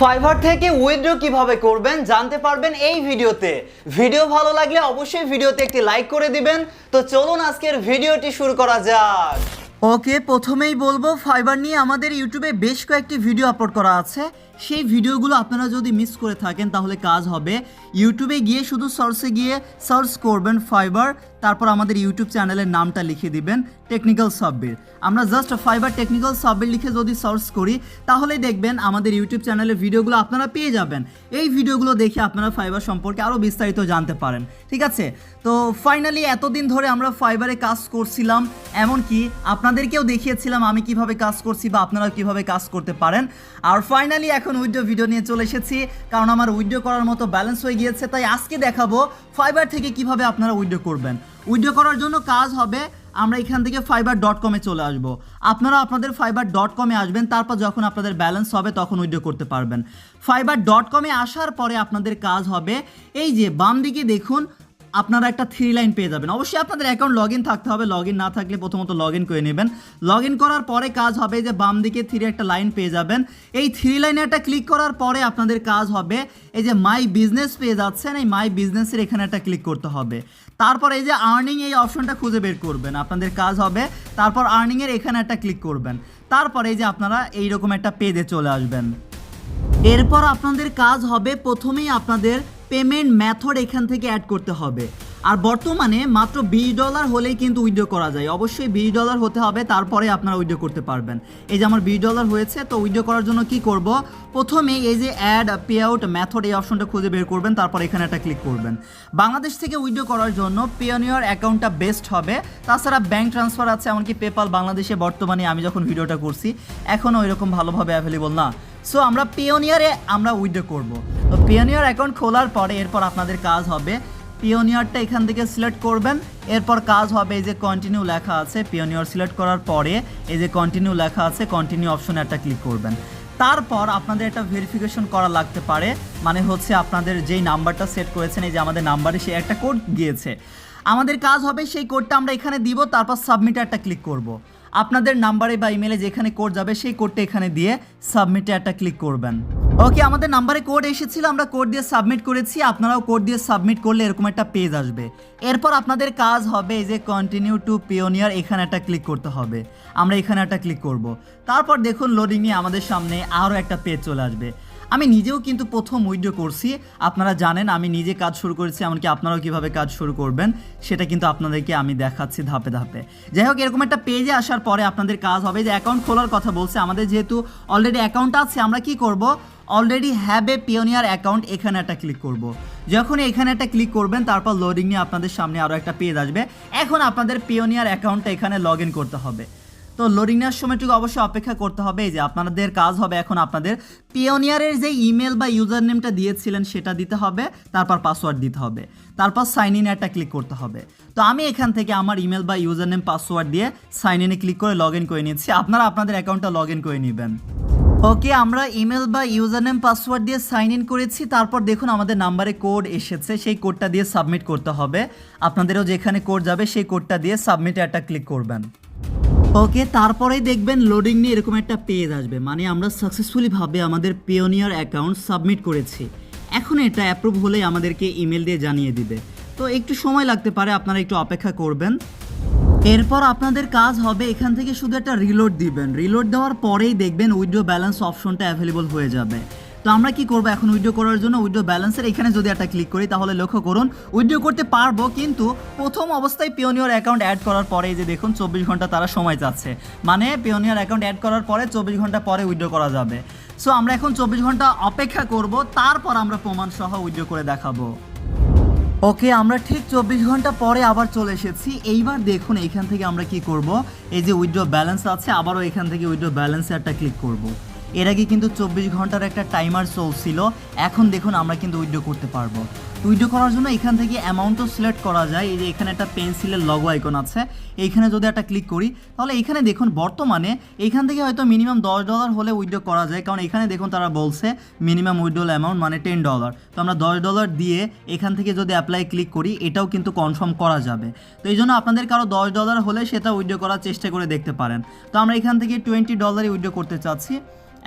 Fibre থেকে withdraw কীভাবে করবেন জানতে পারবেন এই ভিডিওতে। ভিডিও ভালো লাগলে অবশ্যই ভিডিওতে একটি লাইক করে দিবেন। তো চলুন আজকের ভিডিওটি শুরু করা যাক। ওকে প্রথমেই বলব, ফাইবার নিয়ে আমাদের ইউটিউবে বেশ কয়েকটি ভিডিও আপলোড করা আছে। সেই ভিডিওগুলো আপনারা যদি মিস করে থাকেন, তাহলে কাজ হবে। ইউটিউবে গিয়ে শুধু সার্চে গিয়ে সার্চ করবেন ফাইবার, তারপর আমাদের ইউটিউব চ্যানেলের নামটা লিখে দিবেন টেকনিক্যাল সাববির। আমরা জাস্ট ফাইবার টেকনিক্যাল সাববির লিখে যদি সার্চ করি তাহলেই দেখবেন আমাদের ইউটিউব চ্যানেলের ভিডিওগুলো আপনারা পেয়ে যাবেন। এই ভিডিওগুলো দেখে আপনারা ফাইবার সম্পর্কে আরও বিস্তারিত জানতে পারেন। ঠিক আছে? তো ফাইনালি এতদিন ধরে আমরা ফাইবারে কাজ করছিলাম এমনকি আপনাদেরকেও দেখিয়েছিলাম আমি কীভাবে কাজ করছি বা আপনারা কীভাবে কাজ করতে পারেন। আর ফাইনালি এখন উইডিও ভিডিও নিয়ে চলে এসেছি, কারণ আমার উইডিও করার মতো ব্যালেন্স হয়ে গিয়েছে, তাই আজকে দেখাবো ফাইবার থেকে কীভাবে আপনারা উইডিও করবেন। উইডিও করার জন্য কাজ হবে, আমরা এখান থেকে ফাইবার ডট কমে চলে আসব। আপনারা আপনাদের ফাইবার ডট কমে আসবেন, তারপর যখন আপনাদের ব্যালেন্স হবে তখন উইডিও করতে পারবেন। ফাইবার ডট কমে আসার পরে আপনাদের কাজ হবে, এই যে বাম দিকে দেখুন আপনারা একটা থ্রি লাইন পেয়ে যাবেন। অবশ্যই আপনাদের অ্যাকাউন্ট লগ থাকতে হবে। লগ না থাকলে প্রথমত লগ করে নেবেন। লগ করার পরে কাজ হবে যে বাম দিকে থ্রি একটা লাইন পেয়ে যাবেন। এই থ্রি লাইনে একটা ক্লিক করার পরে আপনাদের কাজ হবে এই যে মাই বিজনেস পেয়ে যাচ্ছেন। এই মাই বিজনেসের এখানে একটা ক্লিক করতে হবে। তারপর এই যে আর্নিং এই অপশনটা খুঁজে বের করবেন। আপনাদের কাজ হবে তারপর আর্নিংয়ের এখানে একটা ক্লিক করবেন। তারপরে এই যে আপনারা এইরকম একটা পেজে চলে আসবেন। এরপর আপনাদের কাজ হবে প্রথমেই আপনাদের পেমেন্ট মেথড এখান থেকে অ্যাড করতে হবে। আর বর্তমানে মাত্র বিশ ডলার হলেই কিন্তু উইথড্র করা যায়। অবশ্যই বিশ ডলার হতে হবে, তারপরে আপনারা উইথড্র করতে পারবেন। এই যে আমার বিশ ডলার হয়েছে, তো উইথড্র করার জন্য কি করব? প্রথমে এই যে অ্যাড পে আউট মেথড এই অপশনটা খুঁজে বের করবেন, তারপর এখানে একটা ক্লিক করবেন। বাংলাদেশ থেকে উইথড্র করার জন্য পিওনিয়র অ্যাকাউন্টটা বেস্ট হবে। তাছাড়া ব্যাঙ্ক ট্রান্সফার আছে, এমনকি পেপাল বাংলাদেশে বর্তমানে আমি যখন ভিডিওটা করছি এখনও ওইরকম ভালোভাবে অ্যাভেলেবল না। সো আমরা পিওনিয়ারে আমরা উইথড্র করব। তো পিওনিয়ার অ্যাকাউন্ট খোলার পরে এরপর আপনাদের কাজ হবে পিওনিয়ারটা এখান থেকে সিলেক্ট করবেন, এরপর কাজ হবে এই যে কন্টিনিউ লেখা আছে পিওনিয়ার সিলেক্ট করার পরে এই যে কন্টিনিউ লেখা আছে কন্টিনিউ অপশনে একটা ক্লিক করবেন। তারপর আপনাদের একটা ভেরিফিকেশন করা লাগতে পারে মানে হচ্ছে আপনাদের যেই নাম্বারটা সেট করেছেন, এই যে আমাদের নাম্বারে সে একটা কোড গিয়েছে। আমাদের কাজ হবে সেই কোডটা আমরা এখানে দিব, তারপর সাবমিটে একটা ক্লিক করব। আপনাদের নাম্বারে বা ইমেলে যেখানে কোড যাবে, সেই কোডটা এখানে দিয়ে সাবমিটে একটা ক্লিক করবেন। ওকে আমাদের নাম্বারে কোড এসেছিল, আমরা কোড দিয়ে সাবমিট করেছি, আপনারাও কোড দিয়ে সাবমিট করলে এরকম একটা পেজ আসবে। এরপর আপনাদের কাজ হবে এই যে কন্টিনিউ টু পিওনিয়ার এখানে একটা ক্লিক করতে হবে। আমরা এখানে একটা ক্লিক করব। তারপর দেখুন লোডিং নিয়ে আমাদের সামনে আরও একটা পেজ চলে আসবে। আমি নিজেও কিন্তু প্রথম উইডিও করছি। আপনারা জানেন, আমি নিজে কাজ শুরু করেছি, এমনকি আপনারাও কীভাবে কাজ শুরু করবেন, সেটা কিন্তু আপনাদেরকে আমি দেখাচ্ছি ধাপে ধাপে। যাই হোক, এরকম একটা পেজে আসার পরে আপনাদের কাজ হবে। যে অ্যাকাউন্ট খোলার কথা বলছে, আমাদের যেহেতু অলরেডি অ্যাকাউন্ট আছে, আমরা কি করব? Already have a Pioneer account এখানে একটা ক্লিক করব। যখন এখানে একটা ক্লিক করবেন, তারপর লোডিং নিয়ে আপনাদের সামনে আরও একটা পেজ আসবে। এখন আপনাদের পিওনিয়ার অ্যাকাউন্টটা এখানে লগ করতে হবে। তো লোডিং নেওয়ার সময়টুকু অবশ্যই অপেক্ষা করতে হবে। যে আপনাদের কাজ হবে এখন আপনাদের পিওনিয়ারের যে ইমেল বা ইউজার নেমটা দিয়েছিলেন সেটা দিতে হবে, তারপর পাসওয়ার্ড দিতে হবে, তারপর সাইন ইন একটা ক্লিক করতে হবে। তো আমি এখান থেকে আমার ইমেল বা ইউজার নেম পাসওয়ার্ড দিয়ে সাইন ইনে ক্লিক করে লগ ইন করে নিচ্ছি। আপনারা আপনাদের অ্যাকাউন্টটা লগ ইন করে নেবেন। ওকে, আমরা ইমেল বা ইউজার নেম পাসওয়ার্ড দিয়ে সাইন ইন করেছি। তারপর দেখুন আমাদের নাম্বারে কোড এসেছে, সেই কোডটা দিয়ে সাবমিট করতে হবে। আপনাদেরও যেখানে কোড যাবে, সেই কোডটা দিয়ে সাবমিটে একটা ক্লিক করবেন। ওকে, তারপরেই দেখবেন লোডিং নিয়ে এরকম একটা পেজ আসবে। মানে আমরা সাকসেসফুলি ভাবে আমাদের পিওনিয়ার অ্যাকাউন্ট সাবমিট করেছি। এখন এটা অ্যাপ্রুভ হলেই আমাদেরকে ইমেল দিয়ে জানিয়ে দিবে। তো একটু সময় লাগতে পারে, আপনারা একটু অপেক্ষা করবেন। এরপর আপনাদের কাজ হবে, এখান থেকে শুধু একটা রিলোড দিবেন। রিলোড দেওয়ার পরেই দেখবেন উইড্রো ব্যালেন্স অপশনটা অ্যাভেলেবল হয়ে যাবে। তো আমরা কি করব এখন উইড্রো করার জন্য? উইড্রো ব্যালেন্সের এখানে যদি একটা ক্লিক করি, তাহলে লক্ষ্য করুন, উইড্রো করতে পারব, কিন্তু প্রথম অবস্থায় পিওনিয়র অ্যাকাউন্ট অ্যাড করার পরে যে দেখুন, চব্বিশ ঘণ্টা তারা সময় চাচ্ছে মানে পিওনিয়র অ্যাকাউন্ট অ্যাড করার পরে চব্বিশ ঘণ্টা পরে উইড্রো করা যাবে। সো আমরা এখন চব্বিশ ঘণ্টা অপেক্ষা করব, তারপর আমরা প্রমাণ সহ উইড্রো করে দেখাবো। ওকে, আমরা ঠিক চব্বিশ ঘণ্টা পরে আবার চলে এসেছি। এইবার দেখুন, এইখান থেকে আমরা কি করব? এই যে উইড্রো ব্যালেন্স আছে, আবারও এখান থেকে উইড্রো ব্যালেন্সে একটা ক্লিক করব। এর আগে কিন্তু চব্বিশ ঘণ্টার একটা টাইমার চলছিল এখন দেখুন আমরা কিন্তু উইথড্র করতে পারব। উইথড্র করার জন্য এখান থেকে অ্যামাউন্টও সিলেক্ট করা যায়। এই যে এখানে একটা পেন্সিলের লগো আইকন আছে। এইখানে যদি একটা ক্লিক করি, তাহলে এখানে দেখুন বর্তমানে এখান থেকে হয়তো মিনিমাম দশ ডলার হলে উইথড্র করা যায়। কারণ এখানে দেখুন তারা বলছে মিনিমাম উইথড্রল অ্যামাউন্ট মানে টেন ডলার তো আমরা দশ ডলার দিয়ে এখান থেকে যদি অ্যাপ্লাই ক্লিক করি, এটাও কিন্তু কনফার্ম করা যাবে। তো এই জন্য আপনাদের কারও দশ ডলার হলে সেটা উইথড্র করার চেষ্টা করে দেখতে পারেন। তো আমরা এখান থেকে টোয়েন্টি ডলারই উইথড্র করতে চাচ্ছি।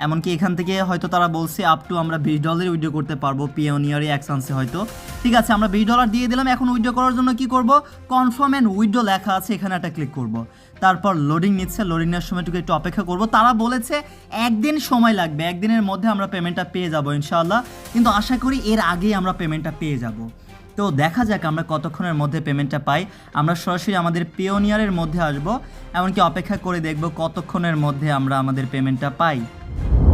এমনকি এখান থেকে হয়তো তারা বলছে আপ টু আমরা বিশ ডলার উইড্রো করতে পারব পিওনিয়ারে অ্যাকশনসে হয়তো। ঠিক আছে, আমরা বিশ ডলার দিয়ে দিলাম, এখন উইড্রো করার জন্য কি করব? কনফার্ম অ্যান্ড উইড্রো লেখা আছে, এখানে একটা ক্লিক করব। তারপর লোডিং নিচ্ছে লোডিং নেওয়ার সময়টুকু একটু অপেক্ষা করব। তারা বলেছে একদিন সময় লাগবে, একদিনের মধ্যে আমরা পেমেন্টটা পেয়ে যাব ইনশাআল্লাহ। কিন্তু আশা করি এর আগেই আমরা পেমেন্টটা পেয়ে যাব। তো দেখা যাক আমরা কতক্ষণের মধ্যে পেমেন্টটা পাই। আমরা সরাসরি আমাদের পিওনিয়ারের মধ্যে আসব, এমনকি অপেক্ষা করে দেখব কতক্ষণের মধ্যে আমরা আমাদের পেমেন্টটা পাই।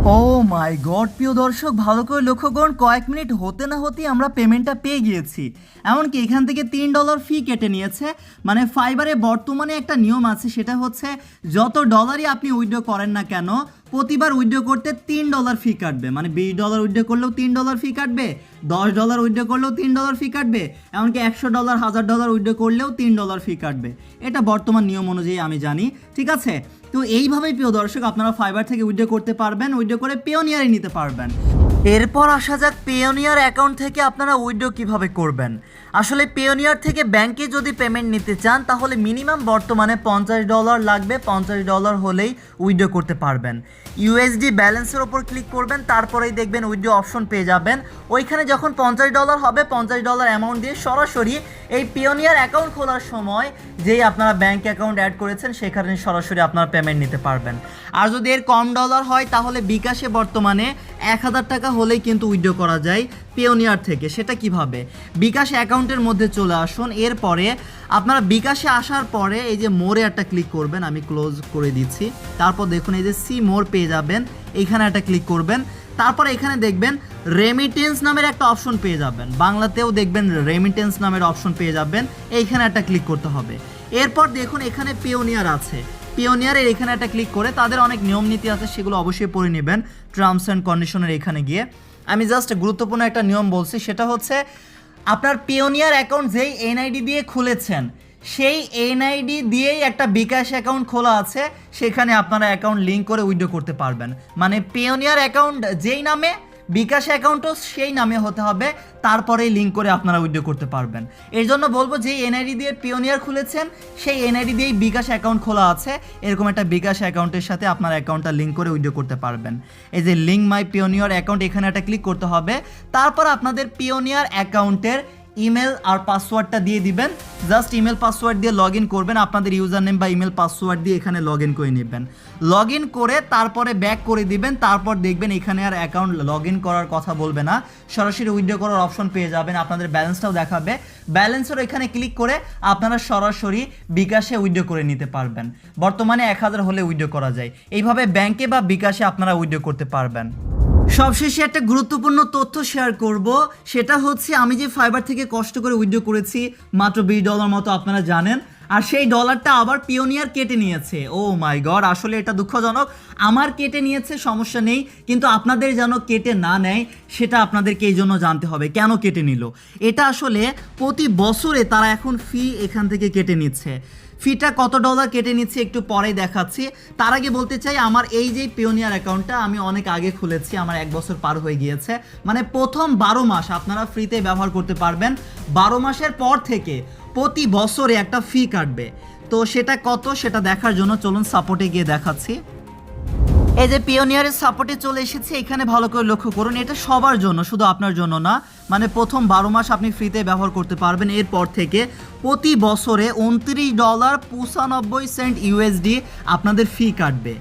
ও মাই গড প্রিয় দর্শক, ভালো করে লক্ষ্য করুন, কয়েক মিনিট হতে না হতেই আমরা পেমেন্টটা পেয়ে গিয়েছি। এমনকি এখান থেকে তিন ডলার ফি কেটে নিয়েছে। মানে ফাইবারে বর্তমানে একটা নিয়ম আছে, সেটা হচ্ছে যত ডলারই আপনি উইথড্র করেন না কেন, প্রতিবার উইথড্র করতে তিন ডলার ফি কাটবে। মানে বিশ ডলার উইথড্র করলেও তিন ডলার ফি কাটবে, দশ ডলার উইথড্র করলেও তিন ডলার ফি কাটবে, এমনকি একশো ডলার হাজার ডলার উইথড্র করলেও তিন ডলার ফি কাটবে। এটা বর্তমান নিয়ম অনুযায়ী আমি জানি, ঠিক আছে? তো এইভাবেই প্রিয় দর্শক, আপনারা ফাইবার থেকে উইড্রো করতে পারবেন উইড্রো করে পেওনিয়ারে নিতে পারবেন। এরপর আসা যাক পেওনিয়ার অ্যাকাউন্ট থেকে আপনারা উইথড্র কীভাবে করবেন। আসলে পেওনিয়ার থেকে ব্যাংকে যদি পেমেন্ট নিতে চান, তাহলে মিনিমাম বর্তমানে পঞ্চাশ ডলার লাগবে, পঞ্চাশ ডলার হলেই উইথড্র করতে পারবেন। ইউএসডি ব্যালেন্সের ওপর ক্লিক করবেন, তারপরেই দেখবেন উইথড্র অপশন পেয়ে যাবেন। ওইখানে যখন পঞ্চাশ ডলার হবে, পঞ্চাশ ডলার অ্যামাউন্ট দিয়ে সরাসরি এই পিওনিয়ার অ্যাকাউন্ট খোলার সময় যেই আপনারা ব্যাংক অ্যাকাউন্ট অ্যাড করেছেন, সেখানে সরাসরি আপনারা পেমেন্ট নিতে পারবেন। আর যদি এর কম ডলার হয়, তাহলে বিকাশে বর্তমানে এক হাজার টাকা হলেই কিন্তু উইথড্র করা যায় পেওনিয়ার থেকে। সেটা কীভাবে? বিকাশ অ্যাকাউন্টের মধ্যে চলে আসুন। এরপরে আপনারা বিকাশে আসার পরে এই যে মোরে একটা ক্লিক করবেন, আমি ক্লোজ করে দিচ্ছি। তারপর দেখুন এই যে সি মোর পেয়ে যাবেন এইখানে একটা ক্লিক করবেন। তারপর এখানে দেখবেন রেমিটেন্স নামের একটা অপশন পেয়ে যাবেন। বাংলাতেও দেখবেন রেমিটেন্স নামের অপশন পেয়ে যাবেন। এইখানে একটা ক্লিক করতে হবে। এরপর দেখুন এখানে পেওনিয়ার আছে। পিওনিয়ারের এখানে একটা ক্লিক করে তাদের অনেক নিয়ম নীতি আছে, সেগুলো অবশ্যই পড়ে নেবেন টার্মস অ্যান্ড কন্ডিশনের এখানে গিয়ে। আমি জাস্ট গুরুত্বপূর্ণ একটা নিয়ম বলছি, সেটা হচ্ছে আপনার পিওনিয়ার অ্যাকাউন্ট যেই এনআইডি দিয়ে খুলেছেন, সেই এনআইডি দিয়েই একটা বিকাশ অ্যাকাউন্ট খোলা আছে, সেখানে আপনারা অ্যাকাউন্ট লিঙ্ক করে উইথড্র করতে পারবেন। মানে পিওনিয়ার অ্যাকাউন্ট যেই নামে বিকাশ অ্যাকাউন্টও সেই নামে হতে হবে, তারপরেই লিঙ্ক করে আপনারা উইথড্র করতে পারবেন। এর জন্য বলব যে এনআইডি দিয়ে পিওনিয়ার খুলেছেন, সেই এনআইডি দিয়েই বিকাশ অ্যাকাউন্ট খোলা আছে। এরকম একটা বিকাশ অ্যাকাউন্টের সাথে আপনার অ্যাকাউন্টটা লিঙ্ক করে উইথড্র করতে পারবেন। এই যে লিঙ্ক মাই পিওনিয়ার অ্যাকাউন্ট এখানে একটা ক্লিক করতে হবে। তারপর আপনাদের পিওনিয়ার অ্যাকাউন্টের ইমেল আর পাসওয়ার্ডটা দিয়ে দিবেন। জাস্ট ইমেল পাসওয়ার্ড দিয়ে লগ ইন করবেন। আপনাদের ইউজার নেম বা ইমেল পাসওয়ার্ড দিয়ে এখানে লগ ইন করে নেবেন। লগ ইন করে তারপরে ব্যাক করে দিবেন। তারপর দেখবেন এখানে আর অ্যাকাউন্ট লগ ইন করার কথা বলবে না। সরাসরি উইথড্র করার অপশন পেয়ে যাবেন। আপনাদের ব্যালেন্সটাও দেখাবে। ব্যালেন্সের এখানে ক্লিক করে আপনারা সরাসরি বিকাশে উইথড্র করে নিতে পারবেন। বর্তমানে এক হাজার হলে উইথড্র করা যায়। এইভাবে ব্যাংকে বা বিকাশে আপনারা উইথড্র করতে পারবেন। সবশেষে একটা গুরুত্বপূর্ণ তথ্য শেয়ার করব। সেটা হচ্ছে, আমি যে ফাইবার থেকে কষ্ট করে উইথড্র করেছি, মাত্র বিশ ডলার মতো আপনারা জানেন। আর সেই ডলারটা আবার পিওনিয়ার কেটে নিয়েছে। ও মাই গড আসলে এটা দুঃখজনক। আমার কেটে নিয়েছে, সমস্যা নেই। কিন্তু আপনাদের যেন কেটে না নেয়, সেটা আপনাদেরকে এই জন্য জানতে হবে। কেন কেটে নিল? এটা আসলে প্রতি বছরে তারা এখন ফি এখান থেকে কেটে নিচ্ছে। ফিটা কত ডলার কেটে নিচ্ছি একটু পরে দেখাচ্ছি। তার আগে বলতে চাই, আমার এই যে পিওনিয়ার অ্যাকাউন্টটা আমি অনেক আগে খুলেছি, আমার এক বছর পার হয়ে গিয়েছে। মানে প্রথম বারো মাস আপনারা ফ্রিতে ব্যবহার করতে পারবেন। বারো মাসের পর থেকে প্রতি বছরে একটা ফি কাটবে। তো সেটা কত সেটা দেখার জন্য চলুন সাপোর্টে গিয়ে দেখাচ্ছি। এই যে পিওনিয়ারের সাপোর্টে চলে এসেছে, এখানে ভালো করে লক্ষ্য করুন, এটা সবার জন্য, শুধু আপনার জন্য না মানে প্রথম বারো মাস আপনি ফ্রিতে ব্যবহার করতে পারবেন, এরপর থেকে প্রতি বছরে উনত্রিশ ডলার পঁচানব্বই সেন্ট ইউএসডি আপনাদের ফি কাটবে।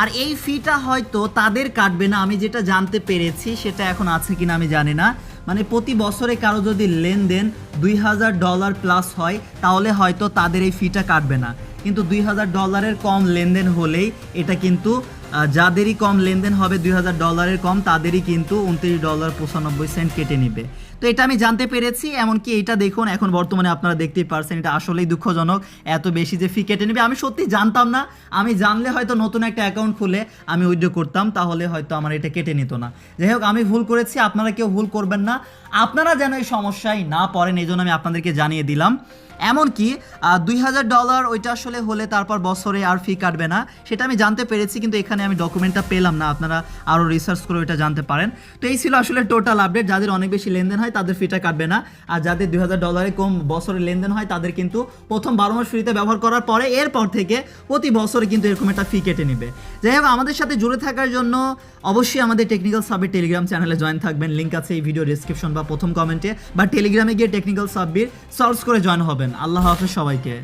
আর এই ফিটা হয়তো তাদের কাটবে না, আমি যেটা জানতে পেরেছি, সেটা এখন আছে কিনা আমি জানি না। মানে প্রতি বছরে কারও যদি লেনদেন দুই হাজার ডলার প্লাস হয়, তাহলে হয়তো তাদের এই ফিটা কাটবে না। কিন্তু দুই হাজার ডলারের কম লেনদেন হলেই এটা কিন্তু যাদেরই কম লেনদেন হবে দুই হাজার ডলারের কম তাদেরই কিন্তু উনত্রিশ ডলার পঁচানব্বই সেন্ট কেটে নিবে। তো এটা আমি জানতে পেরেছি, এমনকি এটা দেখুন, এখন বর্তমানে আপনারা দেখতেই পারছেন, এটা আসলেই দুঃখজনক, এত বেশি যে ফি কেটে নেবে। আমি সত্যি জানতাম না, আমি জানলে হয়তো নতুন একটা অ্যাকাউন্ট খুলে আমি উইথড্র করতাম, তাহলে হয়তো আমার এটা কেটে নিত না। যাই হোক, আমি ভুল করেছি, আপনারা কেউ ভুল করবেন না। আপনারা যেন এই সমস্যায় না পড়েন, এই জন্য আমি আপনাদেরকে জানিয়ে দিলাম। এমনকি দুই হাজার ডলার ওইটা আসলে হলে তারপর বছরে আর ফি কাটবে না। সেটা আমি জানতে পেরেছি, কিন্তু এখানে আমি ডকুমেন্টটা পেলাম না। আপনারা আরও রিসার্চ করে ওইটা জানতে পারেন। তো এই ছিল আসলে টোটাল আপডেট যাদের অনেক বেশি লেনদেন হয়, তাদের ফিটা কাটবে না। আর যাদের দুই হাজার ডলারে কম বছরে লেনদেন হয়, তাদের কিন্তু প্রথম বারো মাস ফ্রিতে ব্যবহার করার পরে এরপর থেকে প্রতি বছরে কিন্তু এরকম একটা ফি কেটে নেবে। যাই হোক, আমাদের সাথে জুড়ে থাকার জন্য অবশ্যই আমাদের টেকনিক্যাল সাবের টেলিগ্রাম চ্যানেলে জয়েন থাকবেন। লিঙ্ক আছে এই ভিডিও ডিসক্রিপশন বা প্রথম কমেন্টে বা টেলিগ্রামে গিয়ে টেকনিক্যাল সাব্বির সার্চ করে জয়েন হবেন। আল্লাহ হাফেজ সবাইকে।